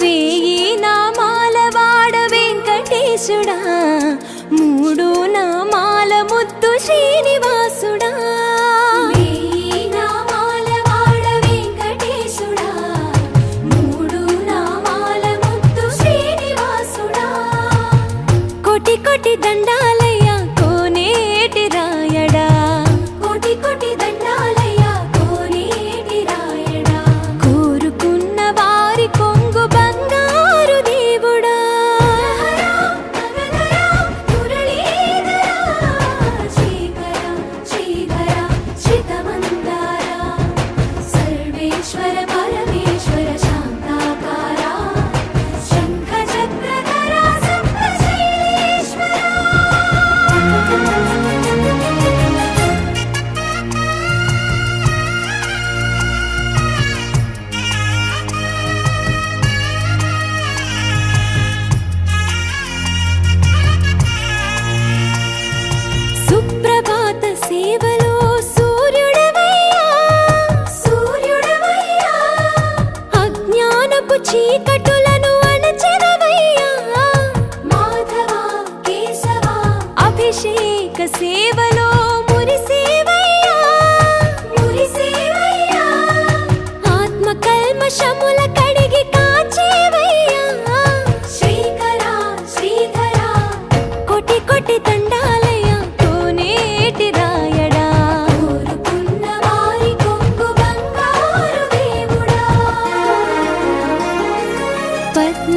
వేయి నామాల వెంకటేశుడా. మూడు నామాల ముద్దు శ్రీ Yeah.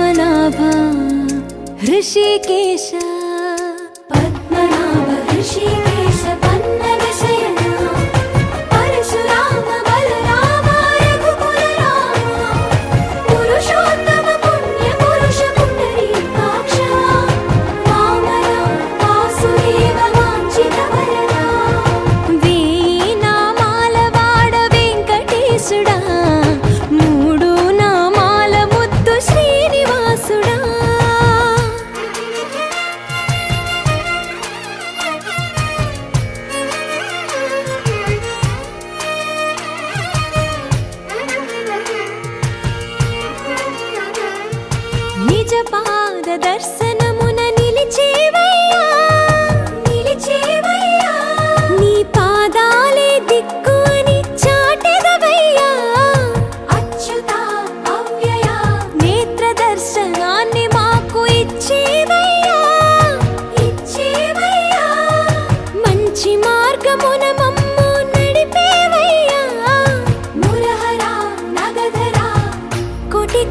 पद्मनाभा हृषिकेशा పాద దర్శనమున నిలిచేవయ్యా. నిలిచేవయ్యా. నీ పాదాలే దిక్కు అని చాటెదవయ్యా నేత్ర దర్శనాన్ని మాకు ఇచ్చేవయ్యా. ఇచ్చేవయ్యా. మంచి మార్గమున మమ్ము నడిపేవయ్యా. మురహరా నగధరా కోటి